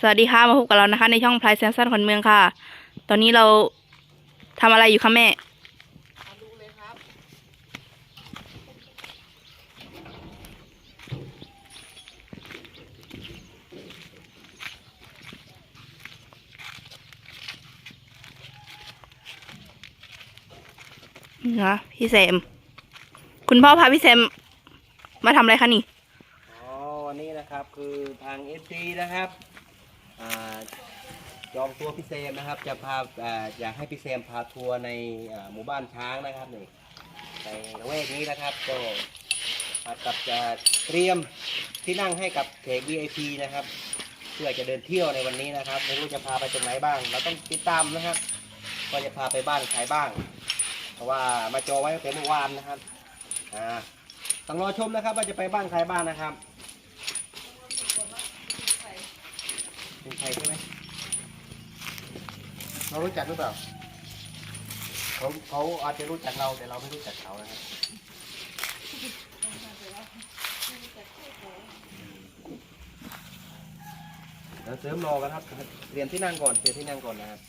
สวัสดีค่ะมาพบกับเรานะคะ ในช่องพลายแซมสันขวัญเมืองค่ะ ตอนนี้เราทำอะไรอยู่คะแม่นะพี่แซม คุณพ่อพาพี่แซมมาทำอะไรคะนี่ อ๋อวันนี้นะครับคือทางเอฟซีนะครับ จองตัวพี่เซมนะครับ จะพาอ่าอยากให้พี่เซมพาทัวร์ในอ่าหมู่บ้านช้างนะครับนี่ในละแวกนี้นะครับ ก็กับจะเตรียมที่นั่งให้กับแขก VIP นะครับ เพื่อจะเดินเที่ยวในวันนี้นะครับ ไม่รู้จะพาไปตรงไหนบ้าง เราต้องติดตามนะครับว่าจะพาไปบ้านใครบ้าง เพราะว่ามาจองไว้ตั้งแต่เมื่อวานนะครับอ่าต้องรอชมนะครับว่าจะไปบ้านใครบ้างนะครับ เป็นใครใช่ไหมเรารู้จักหรือเปล่าเขาเขาอาจจะรู้จักเราแต่เราไม่รู้จักเขานะครับเดี๋ยวเสริมรอกันครับเรียมที่นั่งก่อนเรียมที่นั่งก่อนนะครับ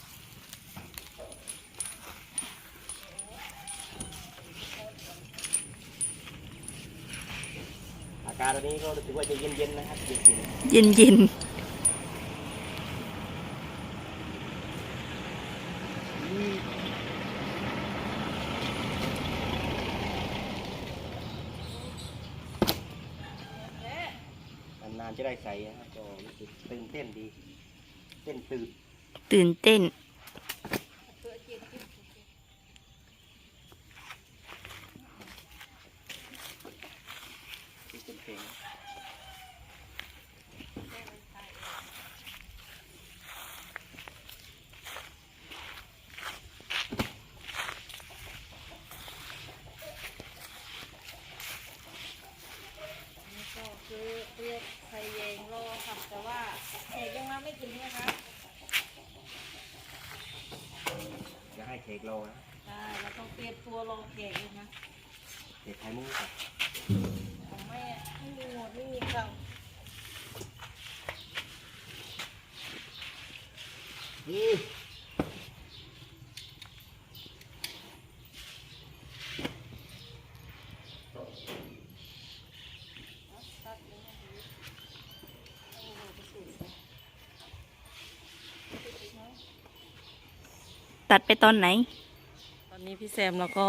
อากาศตอนนี้ก็รู้สึกว่าจะเย็นๆนะครับเย็นๆเย็นานๆจะได้ใส่นะครับก็รู้สึกตื่นเต้นดี เต้นตื่นตื่นเต้น ที่เป็นเพลง ก็คือเรียกไฟเยงรอค่ะแต่ว่าแขกยังมาไม่ถึงนะคะ จะให้เค้กโลนะ ใช่เราต้องเตรียมตัวรอแขกเลยนะ เค้กไข่มุ้งครับของแม่ไม่มีหมดไม่มีเก่าอืมตัดไปตอนไหน ตอนนี้พี่แซมเราก็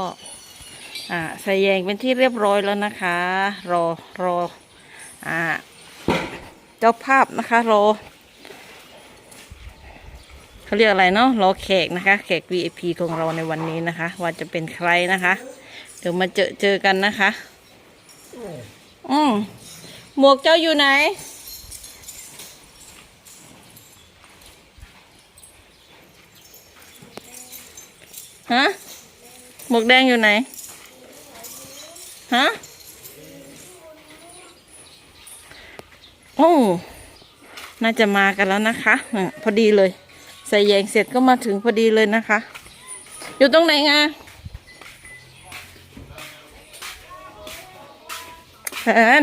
อ่าใส่แยงเป็นที่เรียบร้อยแล้วนะคะ รอรออ่าเจ้าภาพนะคะรอเขาเรียกอะไรเนาะรอแขกนะคะ แขก VIP ของเราในวันนี้นะคะ ว่าจะเป็นใครนะคะ เดี๋ยวมาเจอเจอกันนะคะ อืมหมวกเจ้าอยู่ไหนฮะหมวกแดงอยู่ไหน ฮะ โอ้ น่าจะมากันแล้วนะคะ พอดีเลย ใส่แยงเสร็จก็มาถึงพอดีเลยนะคะ อยู่ตรงไหนงาแฟน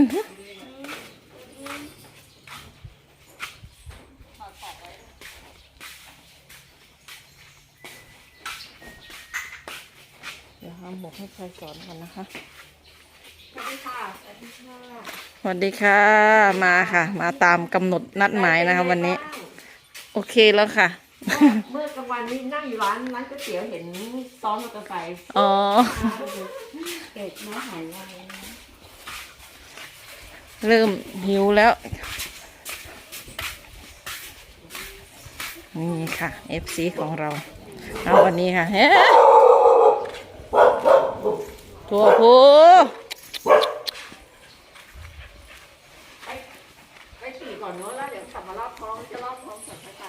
เดี๋ยวห้ามบอกให้ใครสอนก่อนนะคะ สวัสดีค่ะสวัสดีค่ะ มาค่ะ มาตามกำหนดนัดหมายนะคะวันนี้ โอเคแล้วค่ะ เมื่อกลางวันนี้นั่งอยู่ร้านร้านก๋วยเตี๋ยวเห็นซ้อนมอเตอร์ไซค์อ๋อเด็กน้าหายไวเริ่มหิวแล้ว นี่ค่ะ FC ของเราเอาวันนี้ค่ะเฮ้ถั่วพู ไปขี่ ก่อนเนอะแล้วเดี๋ยวกลับมารอบท้องจะรอบท้องก่อนให้ไป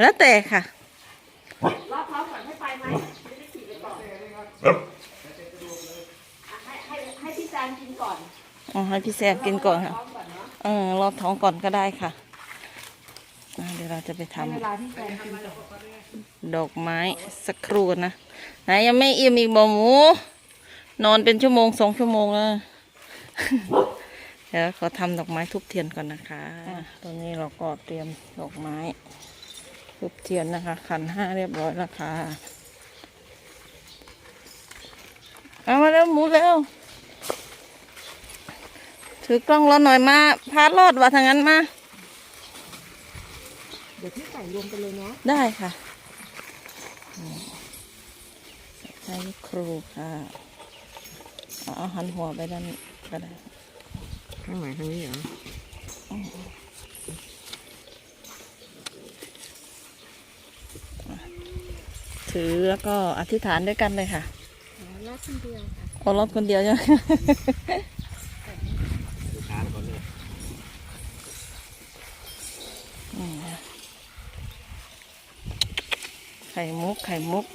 แล้วแต่ค่ะ รอบท้องก่อนให้ไปไหมไม่ได้ขี่ไปก่อนอะให้ให้ให้พี่แซมกินก่อนอ๋อให้พี่แซมกินก่อนค่ะท้องก่อนเนาะเออรอบท้องก่อนก็ได้ค่ะอะเดี๋ยวเราจะไปทเวลาที่แซมกินก่อนำดอกไม้สักครู่นะไหนยังไม่อิ่มอีกบ่หมู นอนเป็นชั่วโมงสองชั่วโมงแล้ว เดี๋ยวขอทำดอกไม้ทุบเทียนก่อนนะคะ ตอนนี้เราก็เตรียมดอกไม้ทุบเทียนนะคะ ขันห้าเรียบร้อยแล้วค่ะ เอามาเร็วหมูเร็ว ถือกล้องเราหน่อยมา พาดรอดว่าทางนั้นมา เดี๋ยวพี่ใส่รวมไปเลยเนาะ ได้ค่ะอืมใช้ครูค่ะเอาเอาหันหัวไปด้านนี้ก็ได้ ข้างไหนทางนี้เหรอถือแล้วก็อธิษฐานด้วยกันเลยค่ะรอบคนเดียวค่ะขอรถคนเดียวใช่ไหมดูทานก่อนเลยอืมไข่มุก ไข่มุก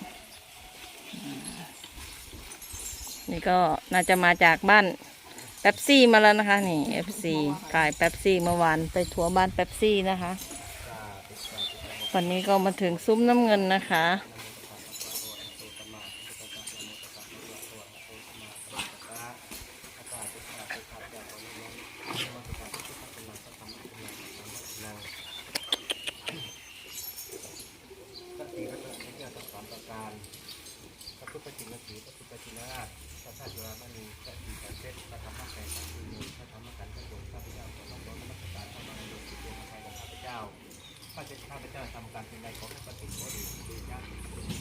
อ่านี่ก็น่าจะมาจากบ้านแป๊บซี่มาแล้วนะคะนี่เอฟซีขายแป๊บซี่เมื่อวานไปทัวร์บ้านแป๊บซี่นะคะ วันนี้ก็มาถึงซุ้มน้ำเงินนะคะศรีพระพุทธเจ้าทั้งสามประการพระพุทธจินสีพระพุทธจินราชพระธาตุจุฬามณีพระศรีสันเทศพระธรรมแสงพระสุนีพระธรรมขันธ์พระสงฆ์ข้าพเจ้าขอน้อมน้อมนมัสการพระมหาบุตรสิทธิไทยของข้าพเจ้า ข้าจะข้าพเจ้าทำการเป็นใดขอให้ปฏิบัติดีดีญาติ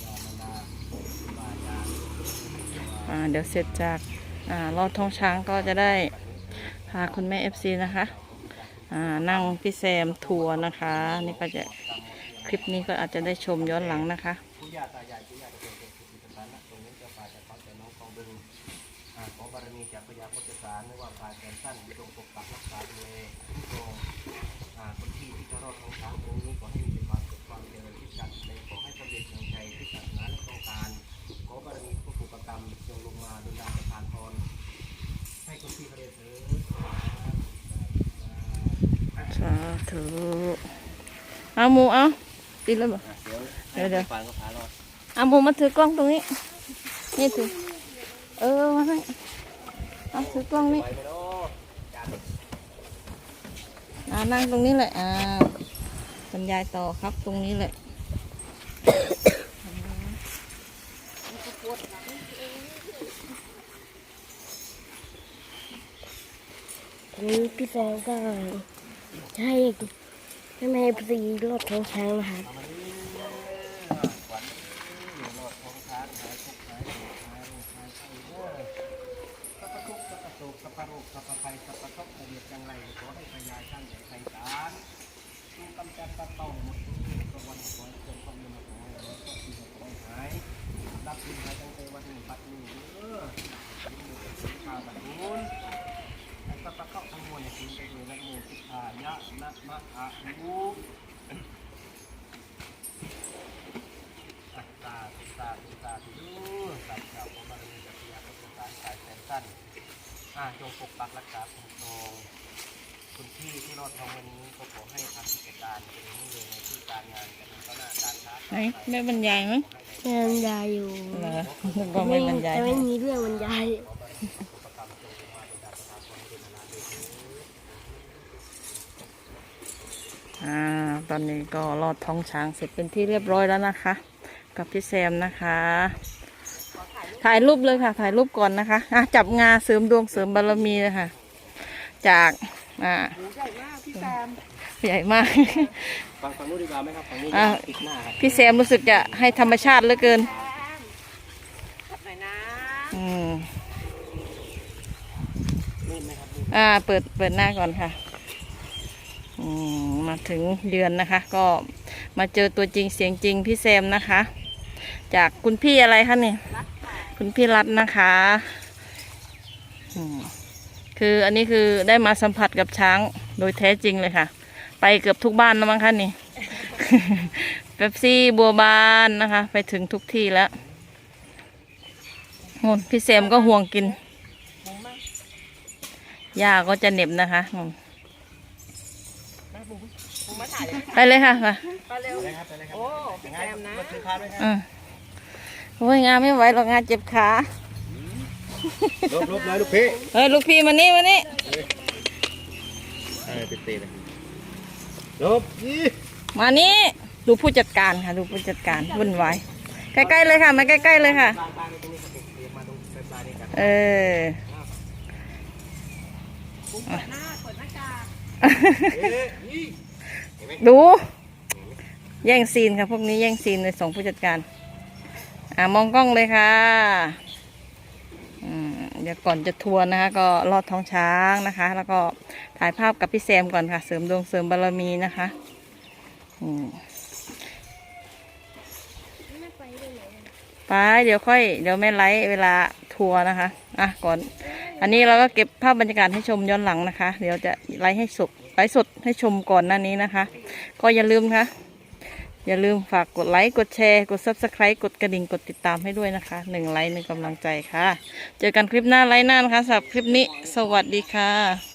ยามานาบาญาอ่าเดี๋ยวเสร็จจากอ่ารอดท้องช้างก็จะได้พาคุณแม่เอฟซีนะคะอ่านั่งพี่แซมทัวร์นะคะ นี่ก็จะคลิปนี้ก็อาจจะได้ชมย้อนหลังนะคะ ผู้ย่าตายายผู้ย่าต บารมีจากพญาพุทธศาลไม่ว่าฝ่ายแขนสั้นจงปกปักรักษาดูแลคุ้มครองอ่าคนที่ที่จะรอดของช้างตรงนี้ขอให้มีแต่ความสุขความเจริญที่สัตว์ในขอให้สำเร็จดังใจที่ศาสนาและต้องการ ขอบารมีผู้ผูกประกรรมจงลงมาดลดาประทานพรให้คนที่เขาเรียนเถิดสาธุเอาหมูเอาติดแล้วบ่เดี๋ยวเดี๋ยวฟังก็พารอดเอาหมูมาถือกล้องตรงนี้นี่ถือเออมาให้ เอาถือกล้องนี่อ่านั่งตรงนี้แหละอ่าบรรยายต่อครับตรงนี้แหละนี่พี่แฟนก็ให้ให้แม่ซีรถของช้างนะคะรอดท้องช้างหายทุกข์หายโศกหายโรคหายไข้เด้อสัพพทุกข์สัพพโศก สัพพโรคสัพพภัยสัพพทุกข์ระเบียดจังไรขอให้พญายช่างใหญ่ไพศาลจงกำจัดปัดเป่าหมดทุกข์ประวันขอให้เกิดความเย็นขอให้ขอที่ขอให้หายรับดินหายตั้งแต่วันหนี้ปัดหนี้เด้อยิ่งมีแต่สิ่งข่าวแบบนู้นอันตตะเข้าทั้งมวลถึงไปดูนะโมพุทธายะนะมะอะอุอัตตาตุตาตุตาตุสัต อ่าจงปกปักรักษาคุ้มครองคุณพี่ที่รอดทองวันนี้ก็ขอให้ทำกิจการเป็นรุ่งเรืองในที่การงานการเงินก้าวหน้าการค้าไหนไม่บรรยายมั้ยแม่บรรยายอยู่เหรอก็ไม่บรรยายแต่ไม่มีเรื่องบรรยายอ่าตอนนี้ก็ลอดท้องช้างเสร็จเป็นที่เรียบร้อยแล้วนะคะ กับพี่แซมนะคะ ถ่ายรูปเลยค่ะ ถ่ายรูปก่อนนะคะอะจับงาเสริมดวงเสริมบารมีเลยค่ะ จากอ่าใหญ่มากพี่แซมใหญ่มากฟังฟังนู้นดีกว่าไหมครับฟังนู้นอะติดหน้าครับพี่แซมรู้สึกจะให้ธรรมชาติเหลือเกินขับหน่อยนะอืมนี่ไหมครับอ่าเปิดเปิดหน้าก่อนค่ะอืมมาถึงเดือนนะคะ ก็มาเจอตัวจริงเสียงจริงพี่แซมนะคะ จากคุณพี่อะไรคะเนี่ย คุณพี่รัตน์นะคะอืมคืออันนี้คือได้มาสัมผัสกับช้างโดยแท้จริงเลยค่ะ ไปเกือบทุกบ้านแล้วมั้งคะนี่เป๊ปซี่บัวบานนะคะ ไปถึงทุกที่แล้วโน่นพี่แซมก็ห่วงกินหญ้าก็จะเหน็บนะคะนู่นผมมาถ่ายเลยไปเลยค่ะค่ะไปเร็วไปเลยครับไปเลยครับโอ้พี่แซมนะ โอ้ยงานไม่ไหวหรอกงานเจ็บขาลบลบเลยลูกพี่เฮ้ยลูกพี่มานี่มานี่เป็นเตะเลยจบยี่มานี่ดูผู้จัดการค่ะ ดูผู้จัดการวุ่นวายใกล้ๆเลยค่ะมาใกล้ๆเลยค่ะปลาปลาในตรงนี้ครับผมเรียกมาตรงปลายๆนี่กันเออเอ๊ะยี่ดู แย่งซีนค่ะพวกนี้แย่งซีนเลยส่งผู้จัดการ อ่ามองกล้องเลยค่ะเดี๋ยวก่อนจะทัวร์นะคะก็ลอดท้องช้างนะคะ แล้วก็ถ่ายภาพกับพี่แซมก่อนค่ะ เสริมดวงเสริมบารมีนะคะไปเดี๋ยวค่อยเดี๋ยวแม่ไลฟ์เวลาทัวร์นะคะอะก่อน อันนี้เราก็เก็บภาพบรรยากาศให้ชมย้อนหลังนะคะ เดี๋ยวจะไลฟ์ให้สดไลฟ์สดให้ชมก่อนหน้านี้นะคะ ก็อย่าลืมค่ะ อย่าลืมฝากกดไลค์ กดแชร์ กด subscribe กดกระดิ่ง กดติดตามให้ด้วยนะคะหนึ่งไลค์หนึ่งกำลังใจค่ะ เจอกันคลิปหน้าไลฟ์หน้านะคะสำหรับคลิปนี้ สวัสดีค่ะ